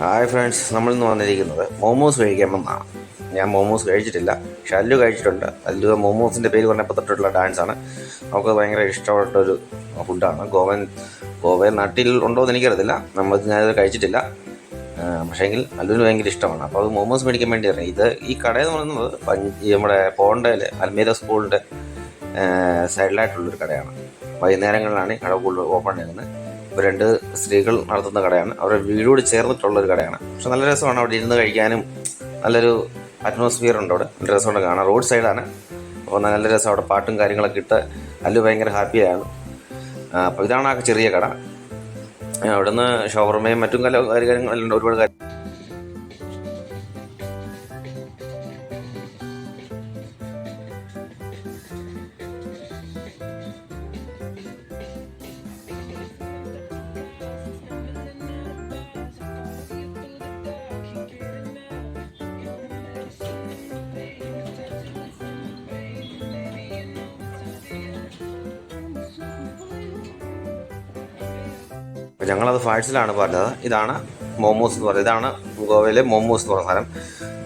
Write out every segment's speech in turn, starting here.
Hi friends നമ്മൾ ഇന്ന് വന്നിരിക്കുന്നത് മോമോസ് കഴിക്കാൻ വന്നതാണ് ഞാൻ മോമോസ് കഴിച്ചിട്ടില്ല. ഷല്ലു കഴിച്ചിട്ടുണ്ട്. അല്ലു മോമോസിന്റെ പേര് പറഞ്ഞപ്പോൾ തൊട്ടുള്ള ഡാൻസാണ് നമുക്ക് ഭയങ്കര ഇഷ്ടപ്പെട്ടൊരു ഫുഡാണ് ഗോവൻ ഗോവൻ നാട്ടിൽ ഉണ്ടോ എന്ന് എനിക്കറിയത്തില്ല. നമ്മൾ ഞാനത് കഴിച്ചിട്ടില്ല. പക്ഷേങ്കിൽ അല്ലുവിന് ഭയങ്കര ഇഷ്ടമാണ്. അപ്പോൾ അത് മോമോസ് മേടിക്കാൻ വേണ്ടി ഇത് ഈ കട എന്ന് പറയുന്നത് നമ്മുടെ പോണ്ടയിൽ അൽമീര സ്കൂളിന്റെ സൈഡിലായിട്ടുള്ളൊരു കടയാണ്. വൈകുന്നേരങ്ങളിലാണ് ഈ കട കൂടുതൽ ഓപ്പൺ ചെയ്യുന്നത് ഇപ്പോൾ രണ്ട് സ്ത്രീകൾ നടത്തുന്ന കടയാണ്. അവരുടെ വീടോട് ചേർന്നിട്ടുള്ളൊരു കടയാണ്. പക്ഷെ നല്ല രസമാണ് അവിടെ ഇരുന്ന് കഴിക്കാനും നല്ലൊരു അറ്റ്മോസ്ഫിയർ ഉണ്ട് അവിടെ. നല്ല രസമുണ്ട് കാണാം റോഡ് സൈഡാണ്. അപ്പോൾ നല്ല രസം അവിടെ പാട്ടും കാര്യങ്ങളൊക്കെ ഇട്ട് അല്ലു ഭയങ്കര ഹാപ്പിയാണ് അപ്പോൾ ഇതാണ് ആ ചെറിയ കട. അവിടുന്ന് ഷവർമയും മറ്റും കല കാര്യങ്ങളും ഒരുപാട് കാര്യം അപ്പോൾ ഞങ്ങളത് ഫാഴ്സിലാണ് പറഞ്ഞത്. ഇതാണ് മോമോസ് എന്ന് പറയുന്നത് ഇതാണ് ഗോവയിലെ മോമോസ് എന്ന് പറഞ്ഞ സാധനം.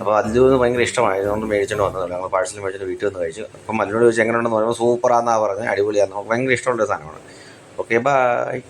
അപ്പോൾ അതിലൊന്ന് ഭയങ്കര ഇഷ്ടമായതുകൊണ്ട് മേടിച്ചുകൊണ്ട് വന്നത് ഞങ്ങൾ പാഴ്സൽ മേടിച്ചിട്ട് വീട്ടിൽ വന്ന് കഴിച്ചു. അപ്പം അതിനോട് ചോദിച്ചു എങ്ങനെയുണ്ടെന്ന്? പറയുമ്പോൾ സൂപ്പറാന്നാണ് പറഞ്ഞത്. അടിപൊളിയാണ് നമുക്ക് ഭയങ്കര ഇഷ്ടമുള്ള സാധനമാണ്. Okay bye.